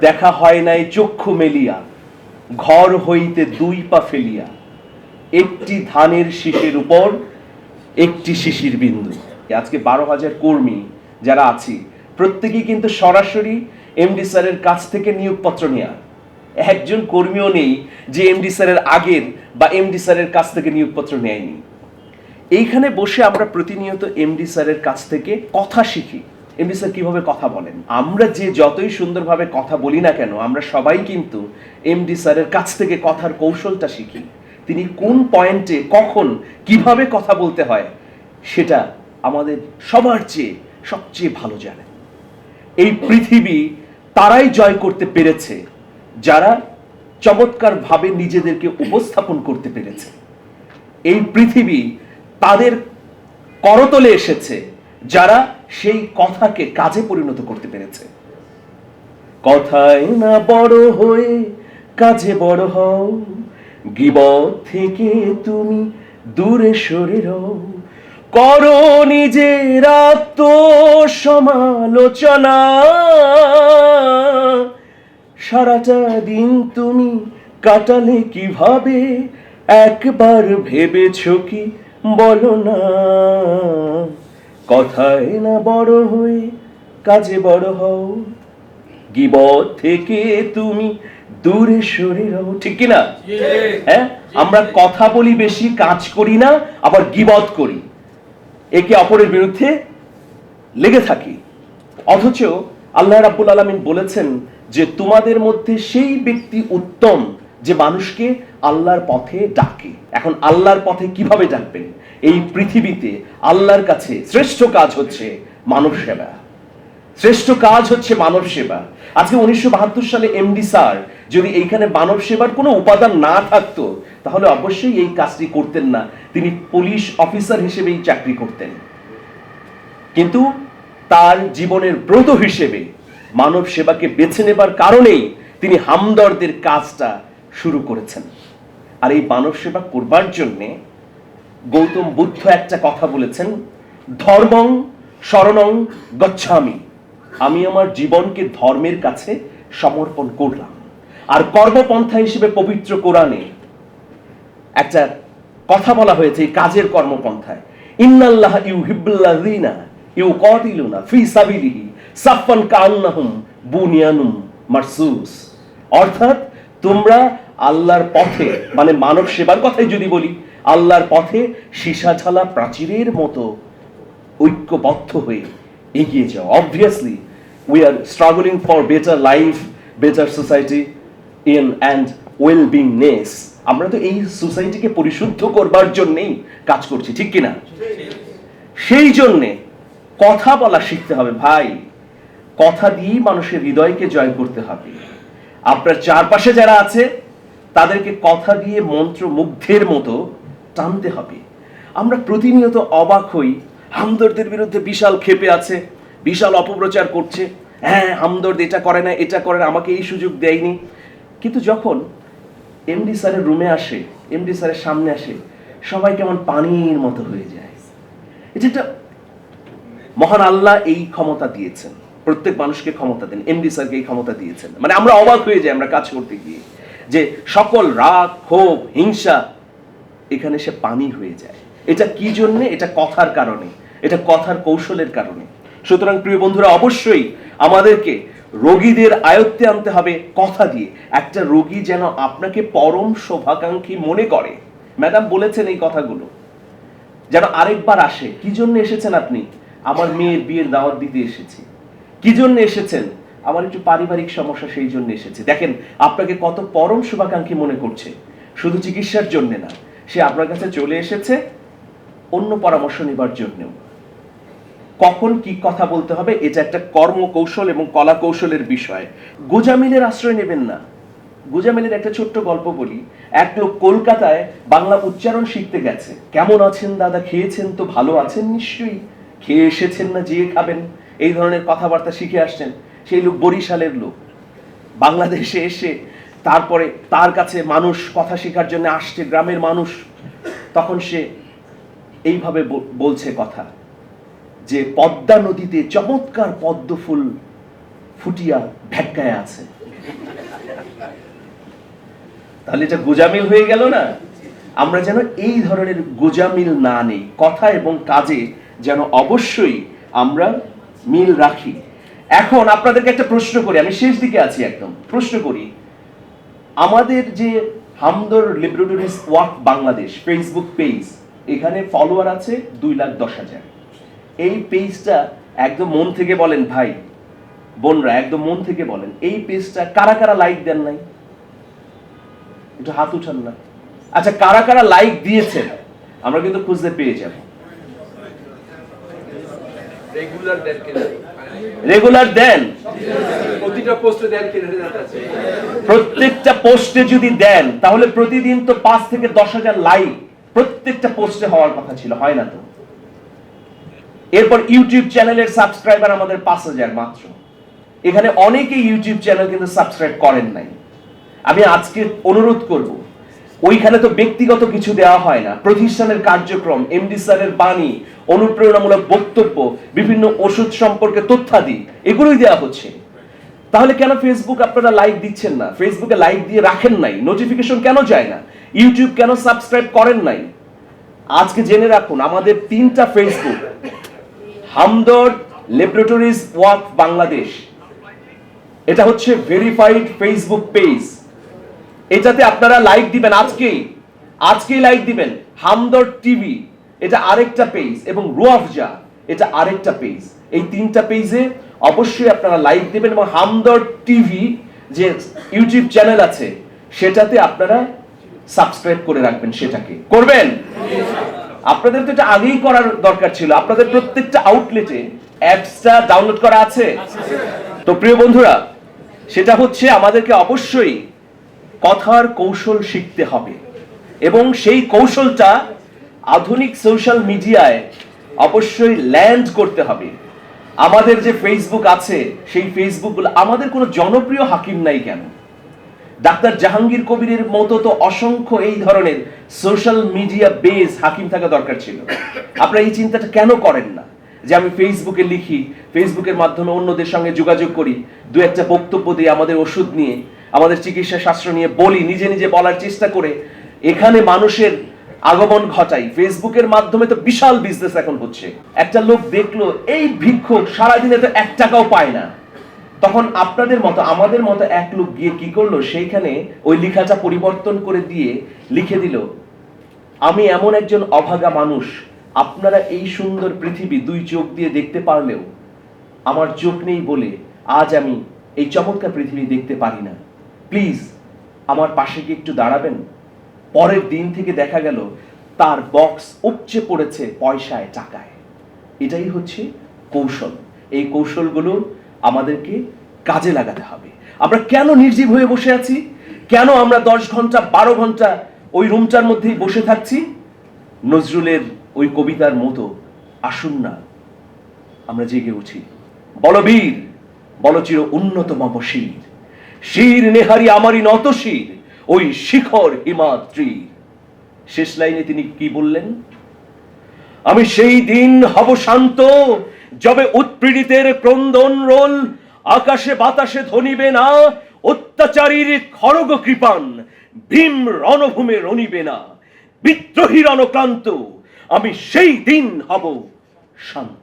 দেখা হয় নাই চক্ষু মেলিয়া, ঘর হইতে দুই পা ফেলিয়া। একটি ধানের শীষের উপর, একটি শিশির বিন্দু। আজকে বারো হাজার কর্মী যারা আছি, প্রত্যেকেই কিন্তু সরাসরি এমডি স্যারের কাছ থেকে নিয়োগপত্র নেওয়া একজন কর্মীও নেই যে এমডি স্যারের আগের বা এমডি স্যারের কাছ থেকে নিয়োগপত্র নেয়নি। এইখানে বসে আমরা প্রতিনিয়ত এমডি স্যারের কাছ থেকে কথা শিখি। এমডি স্যার কীভাবে কথা বলেন? আমরা যে যতই সুন্দরভাবে কথা বলি না কেন, আমরা সবাই কিন্তু এমডি স্যারের কাছ থেকে কথার কৌশলটা শিখি। তিনি কোন পয়েন্টে কখন কীভাবে কথা বলতে হয়, সেটা আমাদের সবার চেয়ে সবচেয়ে ভালো জানেন এই পৃথিবী তারাই জয় করতে পেরেছে, যারা চমৎকারভাবে নিজেদেরকে উপস্থাপন করতে পেরেছে। এই পৃথিবী তাদের করতলে এসেছে, যারা সেই কথাকে কাজে পরিণত করতে পেরেছে। কথায় না বড় হয়ে কাজে বড় হও, গিবত থেকে তুমি দূরে সরে রও। করো নিজের সমালোচনা সারাটা দিন তুমি কাটালে কীভাবে? একবার ভেবেছ কি? বলো না। কথায় না বড় হয়ে কাজে বড় হও। গিবত থেকে তুমি দূরে সরে রও। ঠিক কি না হ্যাঁ? আমরা কথা বলি বেশি কাজ করি না আবার গিবত করি। একে অপরের বিরুদ্ধে লেগে থাকি। অথচ আল্লাহ রাব্বুল আলামিন বলেছেন যে তোমাদের মধ্যে সেই ব্যক্তি উত্তম যে মানুষকে আল্লাহর পথে ডাকে। এখন আল্লাহর পথে কীভাবে ডাকবেন? এই পৃথিবীতে আল্লাহর কাছে শ্রেষ্ঠ কাজ হচ্ছে মানব সেবা। শ্রেষ্ঠ কাজ হচ্ছে মানব সেবা। আজকে উনিশশো বাহাত্তর সালে এমডি স্যার যদি এইখানে মানব সেবার কোনো উপাদান না থাকতো, তাহলে অবশ্যই এই কাজটি করতেন না। তিনি পুলিশ অফিসার হিসেবেই চাকরি করতেন। কিন্তু তার জীবনের ব্রত হিসেবে মানব সেবাকে বেছে নেবার কারণেই তিনি হামদর্দের কাজটা শুরু করেছেন। আর এই মানব সেবা করবার জন্যে গৌতম বুদ্ধ একটা কথা বলেছেন, ধর্মং শরণং গচ্ছামি। আমি আমার জীবনকে ধর্মের কাছে সমর্পণ করলাম। আর কর্মপন্থা হিসেবে পবিত্র কোরআনে একটা কথা বলা হয়েছে এই কাজের কর্মপন্থায়। ইন্নাল্লাহ ইউহিব্বুল্লাযিনা ইউকাতিলুনা ফি সাবিলিহি সাফফান কান্নাহুম বুনিয়ানুম মারসুস। অর্থাৎ তোমরা আল্লাহর পথে মানে মানব সেবার কথাই যদি বলি, আল্লাহর পথে সীসাঝালা প্রাচীরের মতো ঐক্যবদ্ধ হয়ে এগিয়ে যাও। Obviously we are struggling for better life better society in and well beingness আমরা তো এই সোসাইটিকে পরিশুদ্ধ করবার জন্যেই কাজ করছি, ঠিক কিনা? সেই জন্যে কথা বলা শিখতে হবে, ভাই। কথা দিয়েই মানুষের হৃদয়কে জয় করতে হবে। আপনার চারপাশে যারা আছে, তাদেরকে কথা দিয়ে মন্ত্র মুগ্ধের মতো টানতে হবে। আমরা প্রতিনিয়ত অবাক হই, হামদর্দের বিরুদ্ধে বিশাল ক্ষেপে আছে, বিশাল অপপ্রচার করছে। হ্যাঁ হামদর্দ এটা করে না, এটা করে না, আমাকে এই সুযোগ দেয়নি। কিন্তু যখন এমডি স্যারের রুমে আসে এমডি স্যারের সামনে আসে, সবাই কেমন পানির মতো হয়ে যায়। এটা একটা মহান আল্লাহ এই ক্ষমতা দিয়েছেন। প্রত্যেক মানুষকে ক্ষমতা দেন। এমডি স্যারকে এই ক্ষমতা দিয়েছেন। মানে আমরা অবাক হয়ে যাই, আমরা কাজ করতে গিয়ে। যে সকল রাগ, ক্ষোভ, হিংসা, এখানে সে পানি হয়ে যায়। এটা কি জন্যে? এটা কথার কারণে। এটা কথার কৌশলের কারণে। সুতরাং প্রিয় বন্ধুরা, অবশ্যই আমাদেরকে রোগীদের আয়ত্তে আনতে হবে কথা দিয়ে। একটা রোগী যেন আপনাকে পরম শোভাকাঙ্ক্ষী মনে করে। ম্যাডাম বলেছেন এই কথাগুলো। যেন আরেকবার আসে। কি জন্য এসেছেন আপনি? আমার মেয়ের বিয়ের দাওয়াত দিতে এসেছি। কি জন্য এসেছেন? আমার একটু পারিবারিক সমস্যা সেই জন্য এসেছে। দেখেন, আপনাকে কত পরম শুভাকাঙ্ক্ষী মনে করছে। শুধু চিকিৎসার জন্য না, সে আপনার কাছে চলে এসেছে অন্য পরামর্শ নেবার জন্যও। কখন কি কথা বলতে হবে, এটা একটা কর্মকৌশল এবং কলা কৌশলের বিষয়। গোজামিলের আশ্রয় নেবেন না। গোজামিলের একটা ছোট্ট গল্প বলি। এক লোক কলকাতায় বাংলা উচ্চারণ শিখতে গেছে। কেমন আছেন দাদা, খেয়েছেন তো ভালো আছেন নিশ্চয়ই? খেয়ে এসেছেন না, যেয়ে খাবেন। এই ধরনের কথাবার্তা শিখে আসছেন সেই লোক বরিশালের লোক। বাংলাদেশে এসে তারপরে তার কাছে মানুষ কথা শেখার জন্য আসছে, গ্রামের মানুষ। তখন সে এইভাবে বলছে কথা যে, পদ্মা নদীতে চমৎকার পদ্ম ফুল ফুটিয়া ভেটকায় আছে। তাহলে এটা গোজামিল হয়ে গেল না? আমরা যেন এই ধরনের গোজামিল না নেই। কথা এবং কাজে যেন অবশ্যই আমরা মিল রাখি। এখন আপনাদেরকে একটা প্রশ্ন করি, আমি শেষ দিকে আছি একদম। প্রশ্ন করি, আমাদের যে Hamdard Laboratories Waqf Bangladesh Facebook page এখানে ফলোয়ার আছে দুই লাখ দশ হাজার। এই পেজটা একদম মন থেকে বলেন ভাই, বোনরা একদম মন থেকে বলেন, এই পেজটা কারা কারা লাইক দেন নাই? একটু হাত উঠান না। আচ্ছা কারা কারা লাইক দিয়েছেন? আমরা কিন্তু খুঁজতে পেয়ে যাব। রেগুলার দেন রেগুলার দেন প্রতিটা পোস্টে দেন কিনা রেজাল্ট আছে। প্রত্যেকটা পোস্টে যদি দেন তাহলে প্রতিদিন তো পাঁচ থেকে দশ হাজার লাইক প্রত্যেকটা পোস্টে হওয়ার কথা ছিল হয় না তো? এরপর ইউটিউব চ্যানেলের সাবস্ক্রাইবার আমাদের পাঁচ হাজার মাত্র। এখানে অনেকে ইউটিউব চ্যানেল কিন্তু সাবস্ক্রাইব করেন নাই। আমি আজকে অনুরোধ করব ওইখানে তো ব্যক্তিগত কিছু দেওয়া হয় না। প্রতিষ্ঠানের কার্যক্রম এমডি স্যারের বাণী, অনুপ্রেরণামূলক বক্তব্য, বিভিন্ন ওষুধ সম্পর্কে তথ্যাদি, এগুলোই দেওয়া হচ্ছে। তাহলে কেন ফেসবুক আপনারা লাইক দিচ্ছেন না? ফেসবুকে লাইক দিয়ে রাখেন নাই? নোটিফিকেশন কেন যায় না? ইউটিউব কেন সাবস্ক্রাইব করেন নাই? আজকে জেনে রাখুন, আমাদের তিনটা ফেসবুক হামদর্দ ল্যাবরেটরিজ ওয়ার্ক বাংলাদেশ। এটা হচ্ছে ভেরিফাইড ফেসবুক পেজ এটাতে আপনারা লাইক দিবেন আজকেই আজকেই লাইক দিবেন। হামদর টিভি, এটা আরেকটা পেজ এবং রুয়াফজা, এটা আরেকটা পেজ এই তিনটা পেজে অবশ্যই আপনারা লাইক দিবেন, এবং হামদর টিভি যে ইউটিউব চ্যানেল আছে, সেটাতে আপনারা সাবস্ক্রাইব করে রাখবেন সেটাকে। করবেন? আপনাদের তো এটা আগেই করার দরকার ছিল। আপনাদের প্রত্যেকটা আউটলেটে অ্যাপসটা ডাউনলোড করা আছে। তো প্রিয় বন্ধুরা, সেটা হচ্ছে আমাদেরকে অবশ্যই কথার কৌশল শিখতে হবে। এবং সেই কৌশলটা আধুনিক সোশ্যাল মিডিয়ায় অবশ্যই ল্যান্ড করতে হবে। আমাদের যে ফেসবুক আছে, সেই ফেসবুকগুলো আমাদের কোনো জনপ্রিয় হাকিম নাই কেন? ডাক্তার জাহাঙ্গীর কবিরের মতো তো অসংখ্য এই ধরনের সোশ্যাল মিডিয়া বেস হাকিম থাকা দরকার ছিল। আপনারা এই চিন্তাটা কেন করেন না? যে আমি ফেসবুকে লিখি ফেসবুকের মাধ্যমে অন্যদের সঙ্গে যোগাযোগ করি দু একটা বক্তব্য দিয়ে আমাদের ওষুধ নিয়ে আমাদের চিকিৎসা শাস্ত্র নিয়ে বলি, নিজে নিজে বলার চেষ্টা করে এখানে মানুষের আগমন ঘটাই। ফেসবুকের মাধ্যমে তো বিশাল বিজনেস এখন হচ্ছে। একটা লোক দেখল, এই ভিক্ষুক সারাদিনে তো এক টাকাও পায় না। তখন আপনাদের মতো, আমাদের মতো এক লোক গিয়ে কি করল? সেইখানে ওই লিখাটা পরিবর্তন করে দিয়ে লিখে দিল, আমি এমন একজন অভাগা মানুষ, আপনারা এই সুন্দর পৃথিবী দুই চোখ দিয়ে দেখতে পারলেও আমার চোখ নেই বলে আজ আমি এই চমৎকার পৃথিবী দেখতে পারি না। প্লিজ আমার পাশে কি একটু দাঁড়াবেন। পরের দিন থেকে দেখা গেল তার বক্স উপচে পড়েছে পয়সায়, টাকায়। এটাই হচ্ছে কৌশল। এই কৌশলগুলো আমাদেরকে কাজে লাগাতে হবে। আমরা কেন নির্জীব হয়ে বসে আছি? কেন আমরা দশ ঘণ্টা, বারো ঘণ্টা ওই রুমটার মধ্যেই বসে থাকছি? নজরুলের ওই কবিতার মতো, আসুন না, আমরা জেগে উঠি। বলবীর বলচির উন্নত মম শির নেহারি আমারই নত শির, ওই শিখর হিমাদ্রি শেষ লাইনে তিনি কি বললেন? আমি সেই দিন হব শান্ত, যবে উৎপীড়িতের ক্রন্দন রোল, আকাশে বাতাসে ধনিবে না, অত্যাচারীর খড়গ কৃপান, ভীম রণভূমে রণিবে না, বিদ্রোহী রণক্রান্ত, আমি সেই দিন হব শান্ত।